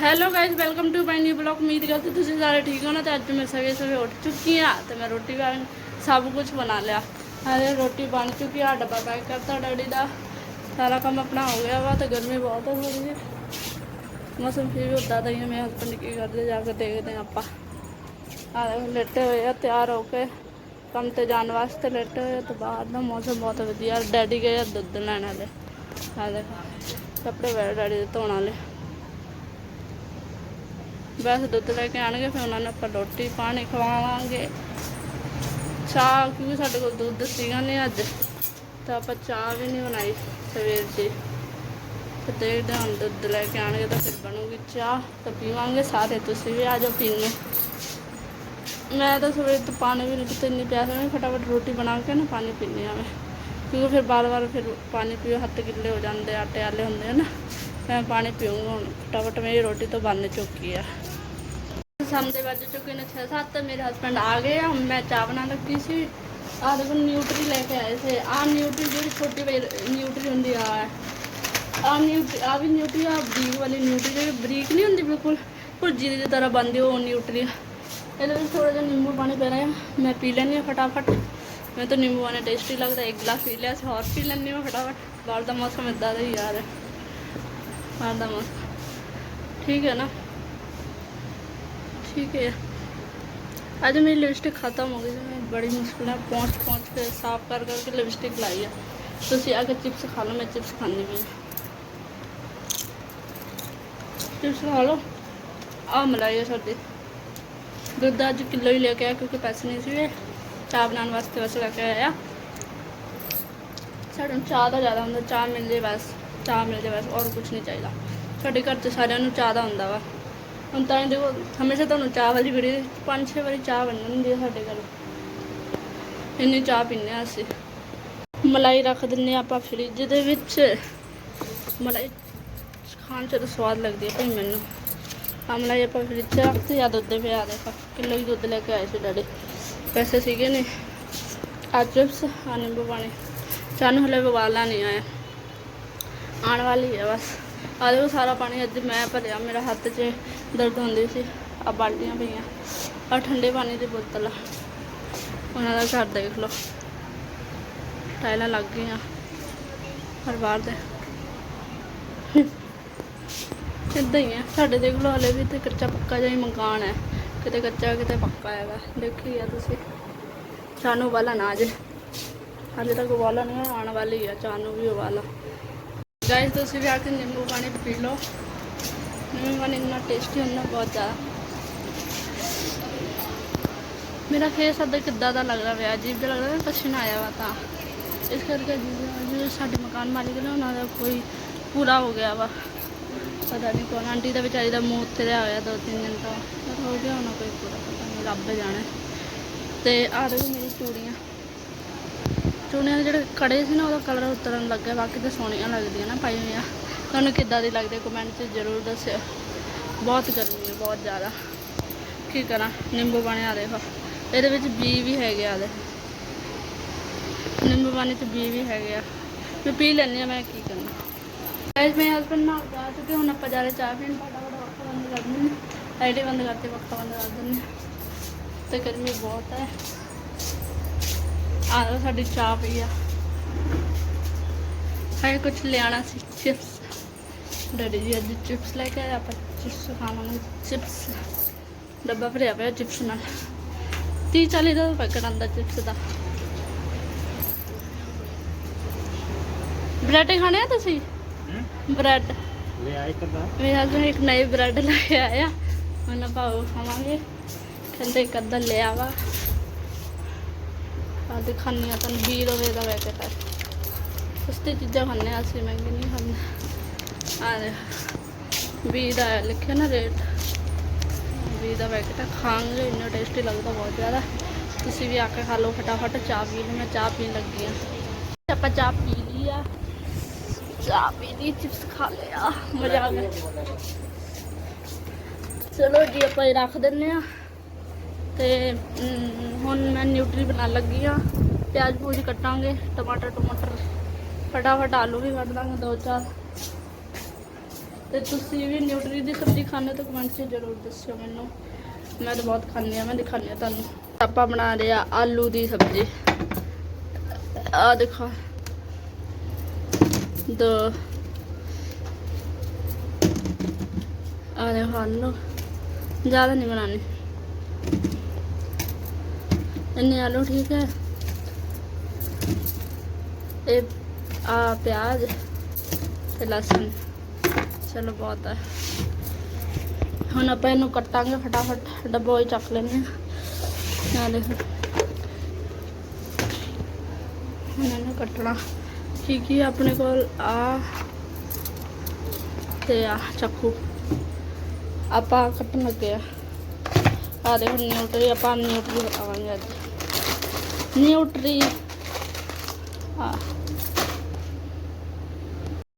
Hello guys welcome to my new blog ਉਮੀਦ ਕਰਦੀ ਤੁਸੀਂ ਸਾਰੇ ਠੀਕ ਹੋ ਨਾ ਤੇ ਅੱਜ ਮੈਂ ਸਵੇਰੇ ਸਵੇਰੇ ਉੱਠ ਚੁੱਕੀ ਹਾਂ ਤੇ ਮੈਂ ਰੋਟੀ ਬਣ ਸਭ ਕੁਝ ਬਣਾ ਲਿਆ ਹਾਲੇ ਰੋਟੀ ਬਣ ਚੁੱਕੀ ਆ ਡੱਬਾ ਪੈਕ ਕਰਤਾ ਡੈਡੀ ਦਾ ਸਾਰਾ ਕੰਮ ਆਪਣਾ ਹੋ ਗਿਆ ਵਾ ਤੇ ਗਰਮੀ ਬਹੁਤ ਹੋ ਰਹੀ ਹੈ ਮੌਸਮ ਫਿਰ ਵੀ ਉੱਦਾਂ ਦਾ ਹੀ ਹੈ ਮੇਰੇ ਹਸਬੰਡ ਕੀ ਕਰਦੇ ਜਾ ਕੇ ਦੇਖਦੇ ਹਾਂ ਆਪਾਂ ਆ ਲੇਟੇ ਹੋਏ ਆ ਤਿਆਰ ਹੋ ਕੇ ਕੰਮ ਤੇ ਜਾਣ ਵਾਸਤੇ ਲੇਟੇ ਹੋਏ ਆ ਤੇ ਬਾਹਰ ਦਾ ਮੌਸਮ ਬਹੁਤ ਵਧੀਆ ਡੈਡੀ ਗਏ ਆ ਦੁੱਧ ਲੈਣ ਵਾਲੇ ਆ ਦੇਖੋ ਕੱਪੜੇ ਵੈ ਡੈਡੀ ਦੇ ਧੋਣ ਵਾਲੇ ਬਸ ਦੁੱਧ ਲੈ ਕੇ ਆਣਗੇ ਫਿਰ ਉਹਨਾਂ ਨੂੰ ਆਪਾਂ ਰੋਟੀ ਪਾਣੀ ਖਵਾਵਾਂਗੇ। ਚਾਹ, ਕਿਉਂਕਿ ਸਾਡੇ ਕੋਲ ਦੁੱਧ ਸੀਗਾ ਨਹੀਂ ਅੱਜ, ਤਾਂ ਆਪਾਂ ਚਾਹ ਵੀ ਨਹੀਂ ਬਣਾਈ ਸਵੇਰ ਦੀ। ਤੇ ਦੇਖਦੇ ਹਾਂ ਹੁਣ ਦੁੱਧ ਲੈ ਕੇ ਆਣਗੇ ਤਾਂ ਫਿਰ ਬਣੂਗੀ ਚਾਹ, ਤਾਂ ਪੀਵਾਂਗੇ ਸਾਰੇ, ਤੁਸੀਂ ਵੀ ਆ ਜਾਓ ਪੀਣ। ਮੈਂ ਤਾਂ ਸਵੇਰ ਤੋਂ ਪਾਣੀ ਵੀ ਨਹੀਂ ਪੀਤਾ, ਇੰਨੀ ਪਿਆਸ ਮੈਂ ਫਟਾਫਟ ਰੋਟੀ ਬਣਾ ਕੇ ਨਾ ਪਾਣੀ ਪੀਂਦੀ ਆ ਮੈਂ। ਕਿਉਂਕਿ ਫਿਰ ਬਾਰ-ਬਾਰ ਫਿਰ ਪਾਣੀ ਪੀਓ, ਹੱਥ ਗਿੱਲੇ ਹੋ ਜਾਂਦੇ ਆਟੇ ਵਾਲੇ ਹੁੰਦੇ ਆ ਨਾ, ਮੈਂ ਪਾਣੀ ਪੀਊਂਗਾ ਹੁਣ, ਫਟਾਫਟ ਮੇਰੀ ਰੋਟੀ ਤੋਂ ਬਣ ਚੁੱਕੀ ਆ। ਸ਼ਾਮ ਦੇ ਵੱਜ ਚੁੱਕੇ ਨੇ 6-7 ਮੇਰੇ ਹਸਬੰਡ ਆ ਗਏ ਆ, ਹੁਣ ਮੈਂ ਚਾਹ ਬਣਾਉਣ ਲੱਗੀ ਸੀ। ਆਹ ਦੇਖੋ, ਨਿਊਟਰੀ ਲੈ ਕੇ ਆਏ ਸੀ। ਆਹ ਨਿਊਟਰੀ ਜਿਹੜੀ ਛੋਟੀ ਵੇ ਨਿਊਟਰੀ ਹੁੰਦੀ ਆ ਆ ਨਿਊਟਰੀ ਆ ਵੀ ਨਿਊਟਰੀ ਆ, ਬਰੀਕ ਵਾਲੀ ਨਿਊਟਰੀ ਜਿਹੜੀ ਬਰੀਕ ਨਹੀਂ ਹੁੰਦੀ ਬਿਲਕੁਲ, ਭੁਰਜੀ ਦੀ ਤਰ੍ਹਾਂ ਬਣਦੀ ਉਹ ਨਿਊਟਰੀ। ਇਹਦੇ ਵਿੱਚ ਥੋੜਾ ਜਿਹਾ ਨਿੰਬੂ ਪਾਣੀ ਪੈ ਰਿਹਾ। ਮੈਂ ਪੀ ਲੈਂਦੀ ਹਾਂ ਫਟਾਫਟ। ਮੈਨੂੰ ਤਾਂ ਨਿੰਬੂ ਪਾਣੀ ਟੇਸਟੀ ਲੱਗਦਾ। ਇੱਕ ਗਲਾਸ ਪੀ ਲਿਆ ਸੀ, ਹੋਰ ਪੀ ਲੈਂਦੀ ਹਾਂ ਫਟਾਫਟ। ਬਾਹਰ ਦਾ ਮੌਸਮ ਇਦਾਂ ਦਾ ਹੀ ਯਾਰ ਹੈ ਬਾਹਰ ਦਾ ਮੌਸਮ ਠੀਕ ਹੈ ਨਾ ਠੀਕ ਹੈ ਅੱਜ ਮੇਰੀ ਲਿਪਸਟਿਕ ਖਤਮ ਹੋ ਗਈ ਸੀ ਮੈਂ ਬੜੀ ਮੁਸ਼ਕਿਲ ਨਾਲ ਪਹੁੰਚ ਪਹੁੰਚ ਕੇ ਸਾਫ਼ ਕਰ ਕਰਕੇ ਲਿਪਸਟਿਕ ਲਾਈ ਆ ਤੁਸੀਂ ਆ ਕੇ ਚਿਪਸ ਖਾ ਲਓ ਮੈਂ ਚਿਪਸ ਖਾਣੀ ਵੀ ਚਿਪਸ ਖਾ ਲਓ ਆ ਮਲਾਈ ਆ ਸਾਡੀ ਦੁੱਧ ਅੱਜ ਕਿਲੋ ਹੀ ਲੈ ਕੇ ਆਇਆ ਕਿਉਂਕਿ ਪੈਸੇ ਨਹੀਂ ਸੀ ਚਾਹ ਬਣਾਉਣ ਵਾਸਤੇ ਬਸ ਲੈ ਕੇ ਆਇਆ ਸਾਨੂੰ ਚਾਹ ਦਾ ਜ਼ਿਆਦਾ ਹੁੰਦਾ ਚਾਹ ਮਿਲ ਜੇ ਬਸ ਚਾਹ ਮਿਲ ਜੇ ਬਸ ਔਰ ਕੁਝ ਨਹੀਂ ਚਾਹੀਦਾ ਸਾਡੇ ਘਰ 'ਚ ਸਾਰਿਆਂ ਨੂੰ ਚਾਹ ਦਾ ਹੁੰਦਾ ਵਾ ਹੁਣ ਤਾਂ ਇਹ ਦੇਖੋ ਹਮੇਸ਼ਾ ਤੁਹਾਨੂੰ ਚਾਹ ਵਾਲੀ ਵੀਡੀਓ ਪੰਜ ਛੇ ਵਾਰੀ ਚਾਹ ਬਣ ਹੁੰਦੀ ਹੈ ਸਾਡੇ ਘਰ। ਇੰਨੀ ਚਾਹ ਪੀਂਦੇ ਹਾਂ ਅਸੀਂ। ਮਲਾਈ ਰੱਖ ਦਿੰਨੇ ਆਪਾਂ ਫ੍ਰਿਜ ਦੇ ਵਿੱਚ। ਮਲਾਈ ਖਾਣ 'ਚ ਤਾਂ ਸਵਾਦ ਲੱਗਦੀ ਹੈ ਭਾਈ ਮੈਨੂੰ। ਆਹ ਮਲਾਈ ਆਪਾਂ ਫ੍ਰਿਜ 'ਚ ਰੱਖਦੇ ਆ, ਦੁੱਧ ਪਿਆ ਦੇਖੋ ਕਿਲੋ ਹੀ ਦੁੱਧ ਲੈ ਕੇ ਆਏ ਸੀ ਡੈਡੀ। ਪੈਸੇ ਸੀਗੇ ਨੇ। ਆ ਆ ਨਿੰਬੂ ਪਾਣੀ ਚਾਹ ਨੂੰ ਹਲੇ ਉਬਾਲਾ ਨਹੀਂ ਆਇਆ। ਆਉਣ ਵਾਲੀ ਹੈ ਬਸ। ਆ ਦੇਖੋ ਸਾਰਾ ਪਾਣੀ ਅੱਜ ਮੈਂ ਭਰਿਆ, ਮੇਰਾ ਹੱਥ 'ਚ ਦਰਦ ਹੁੰਦੀ ਸੀ। ਆ ਬਾਲਟੀਆਂ ਪਈਆਂ। ਆ ਠੰਡੇ ਪਾਣੀ ਦੀ ਬੋਤਲ ਆ। ਉਹਨਾਂ ਦਾ ਘਰ ਦੇਖ ਲਓ। ਟਾਇਲਾਂ ਲੱਗ ਗਈਆਂ। ਹਰ ਵਾਰ ਦੇ। ਇੱਦਾਂ ਹੀ ਹੈ ਸਾਡੇ ਦੇਖ ਲਓ, ਹਲੇ ਵੀ ਤੇ ਕੱਚਾ ਪੱਕਾ ਜਿਹਾ ਹੀ ਮਕਾਨ ਹੈ। ਕਿਤੇ ਕੱਚਾ, ਕਿਤੇ ਪੱਕਾ ਹੈਗਾ ਦੇਖੀ ਆ ਤੁਸੀਂ। ਚਾਨੂ ਵਾਲਾ ਨਾ ਜੇ। ਹਾਲੇ ਤੱਕ ਉਬਾਲਾ ਨਹੀਂ ਆਉਣ ਵਾਲੀ ਆ। ਚਾਨੂ ਵੀ ਉਬਾਲਾ। ਗਾਇਸ ਤੁਸੀਂ ਵੀ ਆ ਕੇ ਨਿੰਬੂ ਪਾਣੀ ਪੀ ਲਓ। ਨਿੰਬੂ ਪਾਣੀ ਇੰਨਾ ਟੇਸਟੀ ਹੁੰਦਾ ਬਹੁਤ ਜ਼ਿਆਦਾ। ਮੇਰਾ ਫੇਸ ਅੱਧਾ ਕਿੱਦਾਂ ਦਾ ਲੱਗਦਾ ਪਿਆ ਅਜੀਬ ਜਿਹਾ ਲੱਗਦਾ ਪਿਆ, ਪਸੀਨਾ ਆਇਆ ਵਾ ਤਾਂ। ਇਸ ਕਰਕੇ ਜਿਹੜੇ ਸਾਡੇ ਮਕਾਨ ਮਾਲਿਕ ਨੇ ਉਹਨਾਂ ਦਾ ਕੋਈ ਪੂਰਾ ਹੋ ਗਿਆ ਵਾ। ਪਤਾ ਨਹੀਂ ਕੌਣ ਆਂਟੀ ਦਾ ਵਿਚਾਰੀ ਦਾ ਮੂੰਹ ਉਤਰਿਆ ਹੋਇਆ ਦੋ ਤਿੰਨ ਦਿਨ ਤੋਂ। ਪਰ ਹੋ ਗਿਆ ਹੋਣਾ ਕੋਈ ਪੂਰਾ ਪਤਾ ਨਹੀਂ ਰੱਬ ਜਾਣੇ। ਤੇ ਆ ਦੇਖੋ ਮੇਰੀ ਚੂੜੀਆਂ। ਚੂੜੀਆਂ ਦੇ ਜਿਹੜੇ ਕੜੇ ਸੀ ਨਾ ਉਹਦਾ ਕਲਰ ਉਤਰਨ ਲੱਗ ਗਿਆ ਬਾਕੀ ਤਾਂ ਸੋਹਣੀਆਂ ਲੱਗਦੀਆਂ ਨਾ ਪਾਈ ਹੋਈਆਂ। ਤੁਹਾਨੂੰ ਕਿੱਦਾਂ ਦੀ ਲੱਗਦੀ ਕਮੈਂਟ 'ਚ ਜ਼ਰੂਰ ਦੱਸਿਓ। ਬਹੁਤ ਗਰਮੀ ਹੈ, ਬਹੁਤ ਜ਼ਿਆਦਾ। ਕੀ ਕਰਾਂ, ਨਿੰਬੂ ਪਾਣੀ ਆ ਦੇਖੋ ਇਹਦੇ ਵਿੱਚ ਬੀ ਵੀ ਹੈਗੇ ਆ ਦੇ ਨਿੰਬੂ ਪਾਣੀ 'ਚ ਬੀ ਵੀ ਹੈਗੇ ਆ। ਮੈਂ ਪੀ ਲੈਂਦੀ ਆ ਮੈਂ ਕੀ ਕਰਨਾ ਗਾਇਸ ਮੇਰੇ ਹਸਬੰਡ ਨਾਲ ਜਾ ਚੁੱਕੇ, ਹੁਣ ਆਪਾਂ ਜਾ ਰਹੇ ਚਾਹ ਪੀਣ। ਫਟਾਫਟ ਪੱਖਾ ਬੰਦ ਕਰ ਦਿੰਦੇ ਲਾਈਟ ਬੰਦ ਕਰਤੇ ਪੱਖਾ ਬੰਦ ਕਰ ਦਿੰਦੇ ਤੇ ਗਰਮੀ ਬਹੁਤ ਹੈ। ਆ ਸਾਡੀ ਚਾਹ ਪਈ ਆ। ਹਾਏ ਕੁਝ ਲਿਆਣਾ ਸੀ ਚਿਪਸ ਡੈਡੀ ਜੀ ਅੱਜ ਚਿਪਸ ਲੈ ਕੇ ਆਏ ਆਪਾਂ ਚਿਪਸ ਖਾਵਾਂਗੇ ਚਿਪਸ ਡੱਬਾ ਭਰਿਆ ਪਿਆ ਚਿਪਸ ਨਾਲ। 30 40 ਦਾ ਪੈਕਟ ਆਂਦਾ ਚਿਪਸ ਦਾ। ਬ੍ਰੈਡ ਖਾਣੇ ਆ ਤੁਸੀਂ? ਬ੍ਰੈਡ ਲੈ ਆਏ ਕਦਾ ਮੇਰੇ ਹਸਬੰਡ ਇੱਕ ਨਈ ਬ੍ਰੈਡ ਲੈ ਕੇ ਆਇਆ। ਹੁਣ ਆਪਾਂ ਉਹ ਖਾਵਾਂਗੇ। ਕਹਿੰਦੇ ਇੱਕ ਅੱਧਾ ਲੈ ਆਵਾ। ਆ ਦਿਖਾਨੀ ਆ ਤੁਹਾਨੂੰ 20 ਰੁਪਏ ਦਾ ਪੈਕਟ ਹੈ। ਸਸਤੀ ਚੀਜ਼ਾਂ ਖਾਂਦੇ ਹਾਂ ਅਸੀਂ ਮਹਿੰਗੀ ਨਹੀਂ ਖਾਂਦੇ। ਆ ਦੇ 20 ਦਾ ਲਿਖਿਆ ਨਾ ਰੇਟ 20 ਦਾ ਪੈਕਟ ਹੈ ਖਾਂਗੇ ਇੰਨਾ ਟੇਸਟੀ ਲੱਗਦਾ ਬਹੁਤ ਜ਼ਿਆਦਾ। ਤੁਸੀਂ ਵੀ ਆ ਕੇ ਖਾ ਲਓ ਫਟਾਫਟ। ਚਾਹ ਪੀ ਲਓ ਮੈਂ ਚਾਹ ਪੀਣ ਲੱਗੀ ਆ। ਆਪਾਂ ਚਾਹ ਪੀ ਲਈ ਆ। ਚਾਹ ਪੀ ਲਈ ਚਿਪਸ ਖਾ ਲਿਆ ਮਜ਼ਾ ਆ ਗਿਆ। ਚਲੋ ਜੀ, ਆਪਾਂ ਇਹ ਰੱਖ ਦਿੰਨੇ ਆ। ਤੇ ਹੁਣ ਮੈਂ ਨਿਊਟਰੀ ਬਣਾਉਣ ਲੱਗੀ ਆ। ਪਿਆਜ਼ ਪੂਜ ਕੱਟਾਂਗੇ। ਟਮਾਟਰ ਟਮਾਟਰ ਫਟਾਫਟ ਆਲੂ ਵੀ ਕੱਟ ਦਾਂਗੇ ਦੋ ਚਾਰ। ਤੇ ਤੁਸੀਂ ਵੀ ਨਿਊਟਰੀ ਦੀ ਸਬਜ਼ੀ ਖਾਣੇ ਤਾਂ ਕਮੈਂਟ 'ਚ ਜ਼ਰੂਰ ਦੱਸਿਓ ਮੈਨੂੰ। ਮੈਂ ਤਾਂ ਬਹੁਤ ਖਾਂਦੀ ਆ ਮੈਂ ਦਿਖਾਉਂਦੀ ਹਾਂ ਤੁਹਾਨੂੰ। ਆਪਾਂ ਬਣਾ ਰਹੇ ਆ ਆਲੂ ਦੀ ਸਬਜ਼ੀ। ਆ ਦੇਖੋ। ਦੋ। ਆ ਦੇਖੋ ਆਲੂ। ਜ਼ਿਆਦਾ ਨਹੀਂ ਬਣਾਉਣੀ। ਇੰਨੇ ਆਲੂ ਠੀਕ ਹੈ। ਇਹ ਆ ਪਿਆਜ਼ ਤੇ ਲਸਣ। ਚਲੋ ਬਹੁਤ ਹੈ ਹੁਣ ਆਪਾਂ ਇਹਨੂੰ ਕੱਟਾਂਗੇ ਫਟਾਫਟ, ਡੱਬਾ ਹੀ ਚੱਕ ਲੈਂਦੇ ਹਾਂ। ਆ ਦੇਖੋ। ਹੁਣ ਇਹਨੂੰ ਕੱਟਣਾ। ਕੀ ਕੀ ਹੈ ਆਪਣੇ ਕੋਲ ਆ ਤੇ ਆ ਚੱਕੂ। ਆਪਾਂ ਕੱਟਣ ਲੱਗੇ ਆ। ਆ ਦੇਖੋ, ਨਿਊਟਰੀ, ਆਪਾਂ ਨਿਊਟਰੀ ਬਣਾਵਾਂਗੇ ਅੱਜ। ਨਿਊਟਰੀ। ਆ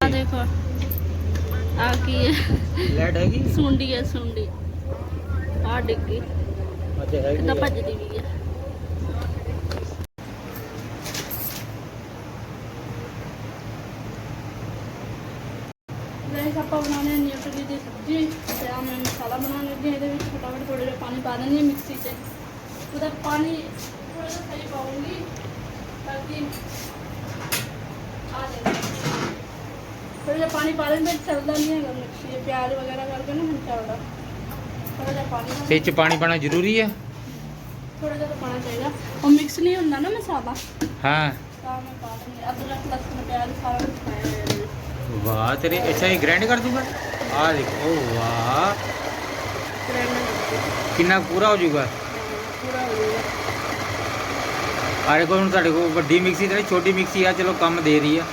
ਆ ਦੇਖੋ। ਆ ਕੀ ਹੈ? ਲੈਟ ਹੈਗੀ? ਸੁੰਡੀ ਹੈ ਸੁੰਡੀ। ਆ ਡਿੱਗੀ। ਅੱਛਾ ਹੈਗੀ ਕਿੱਦਾਂ ਭੱਜਦੀ ਵੀ ਹੈ। ਗਾਇਸ ਆਪਾਂ ਬਣਾਉਣੇ ਨਿਊਟਰੀ ਦੀ ਸਬਜ਼ੀ। ਤੇ ਆ ਮੈਂ ਮਸਾਲਾ ਬਣਾਉਣ ਲੱਗੀ ਹਾਂ। ਇਹਦੇ ਵਿੱਚ ਫਟਾਫਟ ਥੋੜਾ ਜਿਹਾ ਪਾਣੀ ਪਾ ਦਿੰਦੀ ਹਾਂ ਮਿਕਸੀ 'ਚ। ਉਹਦਾ ਪਾਣੀ ਥੋੜਾ ਜਿਹਾ ਸਹੀ ਪਾਉਂਗੀ ਤਾਂ ਕਿ ਆ ਜਾਵੇ। ਪਾਣੀ ਪਾ ਦਿੰਦੇ ਚੱਲਦਾ ਨਹੀਂ ਹੈਗਾ ਮਿਕਸੀ 'ਚ ਪਿਆਜ਼ ਵਗੈਰਾ ਕਰਕੇ ਨਾ ਹੁਣ ਚੱਲਦਾ ਥੋੜਾ ਜਿਹਾ ਪਾਣੀ ਚ ਪਾਣੀ ਪਾਣਾ ਜ਼ਰੂਰੀ ਹੈ? ਥੋੜਾ ਜਿਹਾ ਤਾਂ ਪਾਣਾ ਚਾਹੀਦਾ। ਉਹ ਮਿਕਸ ਨਹੀਂ ਹੁੰਦਾ ਨਾ ਮਸਾਲਾ? ਹਾਂ। ਤਾਂ ਮੈਂ ਪਾ ਦਿੰਦੀ ਹਾਂ। ਅਦਰਕ ਲਸਣ ਪਿਆਜ਼ ਸਾਰਾ ਕੁਝ ਪਾਇਆ ਵਾਹ ਤੇਰੇ ਅੱਛਾ ਇਹ ਗ੍ਰਾਈਂਡ ਕਰ ਦੂਗਾ? ਆ ਦੇਖੋ ਵਾਹ। ਗ੍ਰੈਂਡ ਕਿੰਨਾ ਪੂਰਾ ਹੋ ਜਾਊਗਾ? ਪੂਰਾ ਹੋ ਜਾਊਗਾ। ਆਰੇ ਕੋਲ ਹੁਣ ਤੁਹਾਡੇ ਕੋਲ ਵੱਡੀ ਮਿਕਸੀ ਤੇ ਨਹੀਂ, ਛੋਟੀ ਮਿਕਸੀ ਆ ਚਲੋ ਕੰਮ ਦੇ ਰਹੀ ਆ।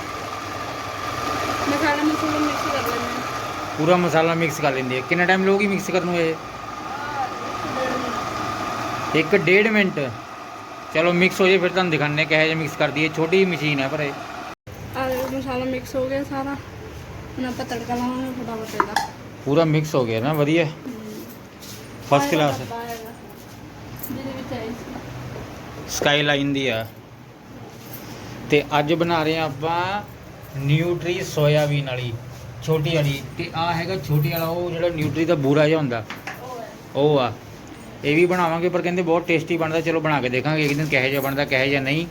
ਮਸਾਲਾ ਮਸਾਲਾ ਮਿਕਸ ਕਰ ਲੈਂਦੇ ਹਾਂ। ਪੂਰਾ ਮਸਾਲਾ ਮਿਕਸ ਕਰ ਲੈਂਦੀ ਹੈ। ਕਿੰਨਾ ਟਾਈਮ ਲਓਗੀ ਮਿਕਸ ਕਰਨ ਨੂੰ ਇਹ? ਇੱਕ ਡੇਢ ਮਿੰਟ। ਚਲੋ ਮਿਕਸ ਹੋ ਜੇ ਫਿਰ ਤੁਹਾਨੂੰ ਦਿਖਾਣੇ ਕਿਹੋ ਜਿਹਾ ਮਿਕਸ ਕਰਦੀ ਹੈ। ਛੋਟੀ ਮਸ਼ੀਨ ਹੈ ਪਰ ਇਹ। ਆ ਦੇਖੋ ਮਸਾਲਾ ਮਿਕਸ ਹੋ ਗਿਆ ਸਾਰਾ। ਹੁਣ ਆਪਾਂ ਤੜਕਾ ਲਾਵਾਂਗੇ ਫਟਾਫਟ ਇਹਦਾ। ਪੂਰਾ ਮਿਕਸ ਹੋ ਗਿਆ ਨਾ ਵਧੀਆ। ਫਸਟ ਕਲਾਸ ਡੱਬਾ ਹੈਗਾ, ਜਿਹਦੇ ਵਿੱਚ ਆਈ ਸੀ। ਸਕਾਈ ਲਾਈਨ ਦੀ ਆ। ਤੇ ਅੱਜ ਬਣਾ ਰਹੇ ਆ ਆਪਾਂ ਨਿਊਟਰੀ ਸੋਇਆਬੀਨ ਵਾਲੀ, ਛੋਟੀ ਵਾਲੀ ਤੇ ਆ ਹੈਗਾ ਛੋਟੀ ਵਾਲਾ, ਉਹ ਜਿਹੜਾ ਨਿਊਟਰੀ ਦਾ ਬੂਰਾ ਜਿਹਾ ਹੁੰਦਾ। ਉਹ ਆ। ਇਹ ਵੀ ਬਣਾਵਾਂਗੇ, ਪਰ ਕਹਿੰਦੇ ਬਹੁਤ ਟੇਸਟੀ ਬਣਦਾ, ਚਲੋ ਬਣਾ ਕੇ ਦੇਖਾਂਗੇ, ਇੱਕ ਦਿਨ ਕਿਹੋ ਜਿਹਾ ਬਣਦਾ, ਕਿਹੋ ਜਿਹਾ ਨਹੀਂ।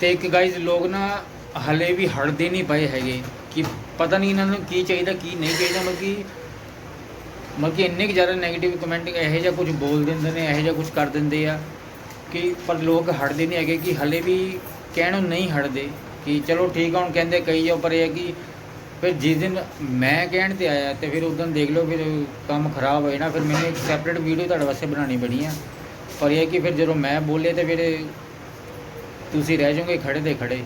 ਤੇ ਇੱਕ ਗਾਈਜ਼ ਲੋਕ ਨਾ ਹਲੇ ਵੀ ਹਟਦੇ ਨਹੀਂ ਪਏ ਹੈਗੇ, ਕਿ ਪਤਾ ਨਹੀਂ ਇਹਨਾਂ ਨੂੰ ਕੀ ਚਾਹੀਦਾ, ਕੀ ਨਹੀਂ ਚਾਹੀਦਾ, ਮਤਲਬ ਕਿ ਮਤਲਬ ਕਿ ਇੰਨੇ ਕੁ ਜ਼ਿਆਦਾ 네ਗੇਟਿਵ ਕਮੈਂਟ ਇਹੋ ਜਿਹਾ ਕੁਝ ਬੋਲ ਦਿੰਦੇ ਨੇ, ਇਹੋ ਜਿਹਾ ਕੁਝ ਕਰ ਦਿੰਦੇ ਆ, ਕਿ ਪਰ ਲੋਕ ਹਟਦੇ ਨਹੀਂ ਹੈਗੇ, ਕਿ ਹਲੇ ਵੀ ਕਹਿਣੋਂ ਨਹੀਂ ਹਟਦੇ। ਕਿ ਚਲੋ ਠੀਕ ਆ, ਹੁਣ ਕਹਿੰਦੇ ਕਈ ਜਾਓ ਪਰ ਇਹ ਹੈ ਕਿ ਫਿਰ ਜਿਸ ਦਿਨ ਮੈਂ ਕਹਿਣ ਤੇ ਆਇਆ ਤੇ ਫਿਰ ਉਦੋਂ ਦੇਖ ਲਓ, ਫਿਰ ਕੰਮ ਖਰਾਬ ਹੋਏ ਨਾ, ਫਿਰ ਮੈਨੂੰ ਇੱਕ ਸੈਪਰੇਟ ਵੀਡੀਓ ਤੁਹਾਡੇ ਵਾਸਤੇ ਬਣਾਉਣੀ ਬਣੀ ਆ। ਪਰ ਇਹ ਹੈ ਕਿ ਫਿਰ ਜਦੋਂ ਮੈਂ ਬੋਲੇ ਤੇ ਫਿਰ ਤੁਸੀਂ ਰਹਿ ਜਾਓਗੇ, ਖੜੇ ਦੇ ਖੜੇ।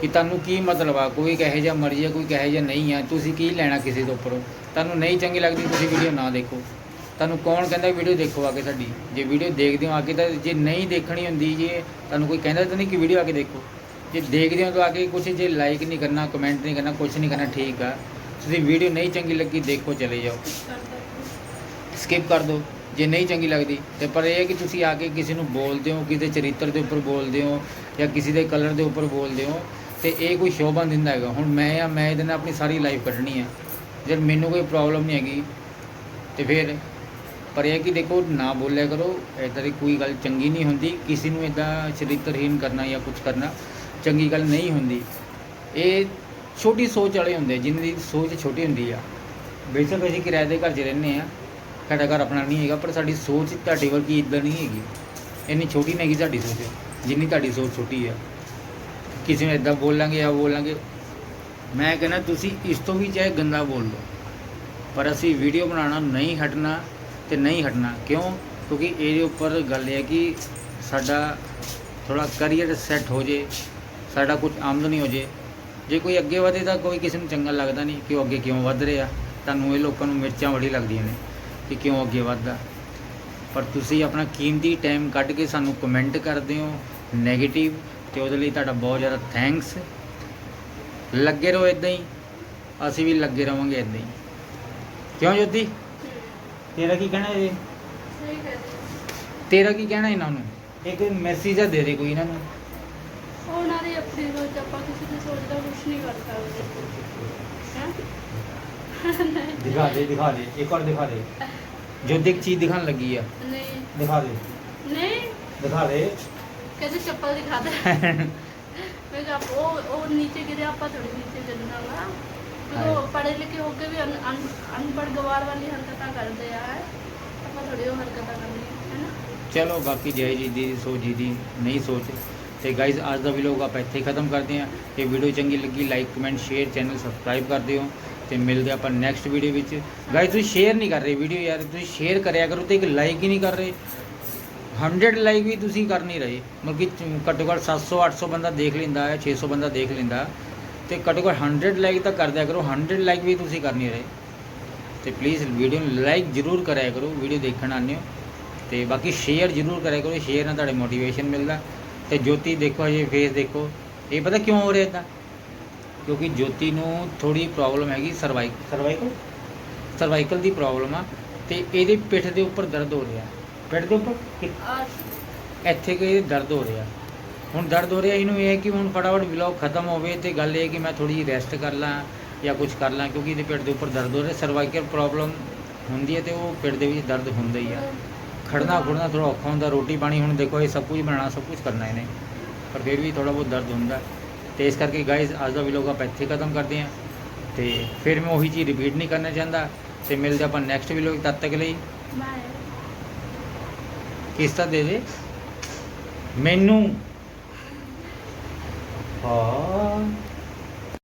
ਕਿ ਤੁਹਾਨੂੰ ਕੀ ਮਤਲਬ ਆ? ਕੋਈ ਕਹੇ ਜਿਹਾ ਮਰਜ਼ੀ ਆ, ਕੋਈ ਕਹੇ ਜਿਹਾ ਨਹੀਂ ਆ। ਤੁਸੀਂ ਕੀ ਲੈਣਾ ਕਿਸੇ ਤੋਂ ਉੱਪਰੋਂ? ਤੁਹਾਨੂੰ ਨਹੀਂ ਚੰਗੀ ਲੱਗਦੀ, ਤੁਸੀਂ ਵੀਡੀਓ ਨਾ ਦੇਖੋ। ਤੁਹਾਨੂੰ ਕੌਣ ਕਹਿੰਦਾ ਵੀਡੀਓ ਦੇਖੋ ਆ ਕੇ ਸਾਡੀ? ਜੇ ਵੀਡੀਓ ਦੇਖਦੇ ਹੋ ਆ ਕੇ ਤਾਂ ਜੇ ਨਹੀਂ ਦੇਖਣੀ ਹੁੰਦੀ, ਜੇ ਤੁਹਾਨੂੰ ਕੋਈ ਕਹਿੰਦਾ ਤਾਂ ਨਹੀਂ ਕਿ ਵੀਡੀਓ ਆ ਕੇ ਦੇਖੋ। ਜੇ ਦੇਖਦੇ ਹੋ ਤਾਂ ਆ ਕੇ ਕੁਛ ਜੇ ਲਾਈਕ ਨਹੀਂ ਕਰਨਾ ਕਮੈਂਟ ਨਹੀਂ ਕਰਨਾ, ਕੁਛ ਨਹੀਂ ਕਰਨਾ, ਠੀਕ ਆ। ਤੁਸੀਂ ਵੀਡੀਓ ਨਹੀਂ ਚੰਗੀ ਲੱਗੀ, ਦੇਖੋ ਚਲੇ ਜਾਓ। ਸਕਿਪ ਕਰ ਦਿਓ ਜੇ ਨਹੀਂ ਚੰਗੀ ਲੱਗਦੀ, ਤੇ ਪਰ ਇਹ ਹੈ ਕਿ ਤੁਸੀਂ ਆ ਕੇ ਕਿਸੇ ਨੂੰ ਬੋਲਦੇ ਹੋ, ਕਿਸੇ ਦੇ ਚਰਿੱਤਰ ਦੇ ਉੱਪਰ ਬੋਲਦੇ ਹੋ ਜਾਂ ਕਿਸੇ ਦੇ ਕਲਰ ਦੇ ਉੱਪਰ ਬੋਲਦੇ ਹੋ, ਤੇ ਇਹ ਕੋਈ ਸ਼ੋਭਾ ਦਿੰਦਾ ਹੈਗਾ। ਹੁਣ ਮੈਂ ਆ, ਮੈਂ ਇਹਦੇ ਨਾਲ ਆਪਣੀ ਸਾਰੀ ਲਾਈਫ ਕੱਢਣੀ ਹੈ ਜੇ ਮੈਨੂੰ ਕੋਈ ਪ੍ਰੋਬਲਮ ਨਹੀਂ ਹੈਗੀ, ਤੇ ਫਿਰ ਪਰ ਇਹ ਕਿ ਦੇਖੋ, ਨਾ ਬੋਲਿਆ ਕਰੋ। ਇੱਦਾਂ ਦੀ ਕੋਈ ਗੱਲ ਚੰਗੀ ਨਹੀਂ ਹੁੰਦੀ। ਕਿਸੇ ਨੂੰ ਇਦਾਂ ਚਰਿੱਤਰਹੀਨ ਕਰਨਾ ਜਾਂ ਕੁਝ ਕਰਨਾ। ਚੰਗੀ ਗੱਲ ਨਹੀਂ ਹੁੰਦੀ। ਇਹ ਛੋਟੀ ਸੋਚ ਵਾਲੇ ਹੁੰਦੇ ਜਿਨ੍ਹਾਂ ਦੀ ਸੋਚ ਛੋਟੀ ਹੁੰਦੀ ਆ। ਬੇਸ਼ੱਕ ਅਸੀਂ ਕਿਰਾਏ ਦੇ ਘਰ 'ਚ ਰਹਿੰਦੇ ਆ। ਸਾਡਾ ਘਰ ਆਪਣਾ ਨਹੀਂ ਹੈਗਾ, ਪਰ ਸਾਡੀ ਸੋਚ ਤੁਹਾਡੇ ਵਰਗੀ ਇਦਾਂ ਨਹੀਂ ਹੈਗੀ? ਇੰਨੀ ਛੋਟੀ ਨਹੀਂ ਹੈਗੀ ਸਾਡੀ ਸੋਚ, ਜਿੰਨੀ ਤੁਹਾਡੀ ਸੋਚ ਛੋਟੀ ਆ। ਕਿਸੇ ਨੂੰ ਇਦਾਂ ਬੋਲਾਂਗੇ ਜਾਂ ਬੋਲਾਂਗੇ। ਮੈਂ ਕਹਿੰਦਾ, ਤੁਸੀਂ ਇਸ ਤੋਂ ਵੀ ਚਾਹੇ ਗੰਦਾ ਬੋਲ ਲਓ। ਪਰ ਅਸੀਂ ਵੀਡੀਓ ਬਣਾਉਣਾ ਨਹੀਂ ਹਟਣਾ ਤੇ ਨਹੀਂ ਹਟਣਾ। ਕਿਉਂ? ਕਿਉਂਕਿ ਇਹਦੇ ਉੱਪਰ ਗੱਲ ਇਹ ਹੈ ਕਿ ਸਾਡਾ ਥੋੜਾ ਕਰੀਅਰ ਸੈੱਟ ਹੋ ਜੇ। ਸਾਡਾ ਕੁਝ ਆਮਦਨੀ ਹੋ ਜੇ। ਜੇ ਕੋਈ ਅੱਗੇ ਵਧੇ ਤਾਂ ਕੋਈ ਕਿਸੇ ਨੂੰ ਚੰਗਾ ਲੱਗਦਾ ਨਹੀਂ ਕਿ ਉਹ ਅੱਗੇ ਕਿਉਂ ਵੱਧ ਰਿਹਾ। ਤੁਹਾਨੂੰ ਇਹ ਲੋਕਾਂ ਨੂੰ ਮਿਰਚਾਂ ਬੜੀ ਲੱਗਦੀਆਂ ਨੇ ਕਿ ਕਿਉਂ ਅੱਗੇ ਵੱਧਦਾ। ਪਰ ਤੁਸੀਂ ਆਪਣਾ ਕੀਮਤੀ ਟਾਈਮ ਕੱਢ ਕੇ ਸਾਨੂੰ ਕਮੈਂਟ ਕਰਦੇ ਹੋ 네ਗੇਟਿਵ ਤੇ ਉਹਦੇ ਲਈ ਤੁਹਾਡਾ ਬਹੁਤ ਜ਼ਿਆਦਾ ਥੈਂਕਸ ਲੱਗੇ ਰਹੋ ਇਦਾਂ ਹੀ। ਅਸੀਂ ਵੀ ਲੱਗੇ ਰਵਾਂਗੇ ਇਦਾਂ ਹੀ। ਕਿਉਂ ਜੋਤੀ? ਤੇਰਾ ਕੀ ਕਹਿਣਾ ਇਹ? ਸਹੀ ਕਹਿੰਦੇ ਤੇਰਾ ਕੀ ਕਹਿਣਾ ਇਹਨਾਂ ਨੂੰ? ਇੱਕ ਮੈਸੇਜ ਦੇ ਦੇ ਕੋਈ ਇਹਨਾਂ ਨੂੰ। ਉਹਨਾਂ ਦੀ ਆਪਣੀ ਸੋਚ ਆਪਾਂ ਕਿਸੇ ਦੀ ਸੋਚ ਦਾ ਕੁਝ ਨਹੀਂ ਕਰ ਸਕਦੇ। ਹੈ? ਦਿਖਾ ਦੇ ਦਿਖਾ ਦੇ ਇੱਕ ਵਾਰ ਦਿਖਾ ਦੇ। ਜੋ ਦੇਖ ਚੀਜ਼ ਦਿਖਾਣ ਲੱਗੀ ਆ। ਨਹੀਂ। ਦਿਖਾ ਦੇ। ਨਹੀਂ। ਦਿਖਾ ਦੇ। ਕਹਿੰਦੇ ਚੱਪਲ ਦਿਖਾ ਦੇ। ਮੈਂ ਕਿਹਾ ਉਹ ਉਹ ਨੀਚੇ ਗਿਰੇ ਆਪਾਂ ਥੋੜੀ ਨੀਚੇ ਵਾ। ਕਿਉਂਕਿ ਉਹ ਪੜ੍ਹੇ ਲਿਖੇ ਹੋ ਕੇ ਵੀ ਅਨ- ਅਨ- ਅਨਪੜ੍ਹ ਗਵਾਰ ਵਾਲੀ ਹਰਕਤਾਂ ਕਰਦੇ ਆ ਆਪਾਂ ਥੋੜੀ ਉਹ ਹਰਕਤਾਂ ਕਰਨੀਆਂ ਹੈ ਨਾ? ਚਲੋ ਬਾਕੀ ਜੈ ਜੀ ਦੀ ਸੋਚ ਜੀ ਦੀ ਨਹੀਂ ਸੋਚ। ਤੇ ਗਾਇਜ਼ ਅੱਜ ਦਾ ਵੀਡੀਓ ਆਪਾਂ ਇੱਥੇ ਖਤਮ ਕਰਦੇ ਹਾਂ। ਇਹ ਵੀਡੀਓ ਚੰਗੀ ਲੱਗੀ like comment share channel subscribe ਕਰ ਦਿਓ। ਤੇ ਮਿਲਦੇ ਆਪਾਂ ਨੈਕਸਟ ਵੀਡੀਓ ਵਿੱਚ। ਗਾਇਜ਼ ਤੁਸੀਂ ਸ਼ੇਅਰ ਨਹੀਂ ਕਰ ਰਹੇ ਵੀਡੀਓ ਯਾਰ, ਤੁਸੀਂ ਸ਼ੇਅਰ ਕਰਿਆ ਕਰੋ ਤੇ ਇੱਕ ਲਾਈਕ ਹੀ ਨਹੀਂ ਕਰ ਰਹੇ। 100 ਲਾਈਕ ਵੀ ਤੁਸੀਂ ਕਰ ਨਹੀਂ ਰਹੇ। ਮਤਲਬ ਕਿ ਘੱਟੋ ਘੱਟ 700 800 ਬੰਦਾ ਦੇਖ ਲੈਂਦਾ ਹੈ 600 ਬੰਦਾ ਦੇਖ ਲੈਂਦਾ। ਤੇ ਘੱਟੋ ਘੱਟ 100 ਲਾਈਕ ਤਾਂ ਕਰ ਦਿਆ ਕਰੋ 100 ਲਾਈਕ ਵੀ ਤੁਸੀਂ ਕਰ ਨਹੀਂ ਰਹੇ। ਤੇ ਪਲੀਜ਼ ਵੀਡੀਓ ਨੂੰ ਲਾਈਕ ਜ਼ਰੂਰ ਕਰਿਆ ਕਰੋ ਵੀਡੀਓ ਦੇਖਣ ਆਉਂਦੇ ਹੋ। ਤੇ ਬਾਕੀ ਸ਼ੇਅਰ ਜ਼ਰੂਰ ਕਰਿਆ ਕਰੋ ਸ਼ੇਅਰ ਨਾਲ ਤੁਹਾਡੇ ਮੋਟੀਵੇਸ਼ਨ ਮਿਲਦਾ। ਤੇ ਜੋਤੀ ਦੇਖੋ ਹਜੇ ਫੇਸ ਦੇਖੋ। ਇਹ ਪਤਾ ਕਿਉਂ ਹੋ ਰਿਹਾ ਇਦਾਂ ਕਿਉਂਕਿ ਜੋਤੀ ਨੂੰ ਥੋੜੀ ਪ੍ਰੋਬਲਮ ਹੈਗੀ ਸਰਵਾਈਕ ਸਰਵਾਈਕਲ ਸਰਵਾਈਕਲ ਦੀ ਪ੍ਰੋਬਲਮ ਆ ਤੇ ਇਹਦੇ ਪਿੱਠ ਦੇ ਉੱਪਰ ਦਰਦ ਹੋ ਰਿਹਾ। ਪਿੱਠ ਦੇ ਉੱਪਰ? ਇੱਥੇ ਕਿ ਦਰਦ ਹੋ ਰਿਹਾ। ਹੁਣ ਦਰਦ ਹੋ ਰਿਹਾ ਇਹਨੂੰ ਇਹ ਹੈ ਕਿ ਹੁਣ ਫਟਾਫਟ ਵਲੌਗ ਖਤਮ ਹੋਵੇ ਤੇ ਗੱਲ ਇਹ ਹੈ ਕਿ ਮੈਂ ਥੋੜੀ ਰੈਸਟ ਕਰ ਲਾਂ ਜਾਂ ਕੁਝ ਕਰ ਲਾਂ ਕਿਉਂਕਿ ਇਹਦੇ ਪਿੱਠ ਦੇ ਉੱਪਰ ਦਰਦ ਹੋ ਰਿਹਾ। ਸਰਵਾਈਕਲ ਪ੍ਰੋਬਲਮ ਹੁੰਦੀ ਹੈ ਤੇ ਉਹ ਪਿੱਠ ਦੇ ਵਿੱਚ ਦਰਦ ਹੁੰਦਾ ਹੀ ਆ। ਖੜਨਾ ਖੁੜਨਾ ਥੋੜਾ ਔਖਾ ਹੁੰਦਾ ਰੋਟੀ ਪਾਣੀ ਹੁਣ ਦੇਖੋ ਇਹ ਸਭ ਕੁਝ ਬਣਾਉਣਾ ਸਭ ਕੁਝ ਕਰਨਾ ਇਹਨੇ। ਪਰ ਫਿਰ ਵੀ ਥੋੜਾ ਬਹੁਤ ਦਰਦ ਹੁੰਦਾ। ਤੇ ਇਸ ਕਰਕੇ ਗਾਇਜ਼ ਅੱਜ ਦਾ ਵਲੌਗ ਆਪਾਂ ਇੱਥੇ ਖਤਮ ਕਰਦੇ ਹਾਂ। ਤੇ ਫਿਰ ਮੈਂ ਉਹੀ ਚੀਜ਼ ਰਿਪੀਟ ਨਹੀਂ ਕਰਨਾ ਚਾਹੁੰਦਾ। ਤੇ ਮਿਲਦੇ ਆਪਾਂ ਨੈਕਸਟ ਵਲੌਗ ਤਦ ਤੱਕ ਲਈ। ਬਾਏ ਕਿਸ ਤਰ੍ਹਾਂ ਦੇ ਦੇ? ਮੈਨੂੰ। ਹਾਂ।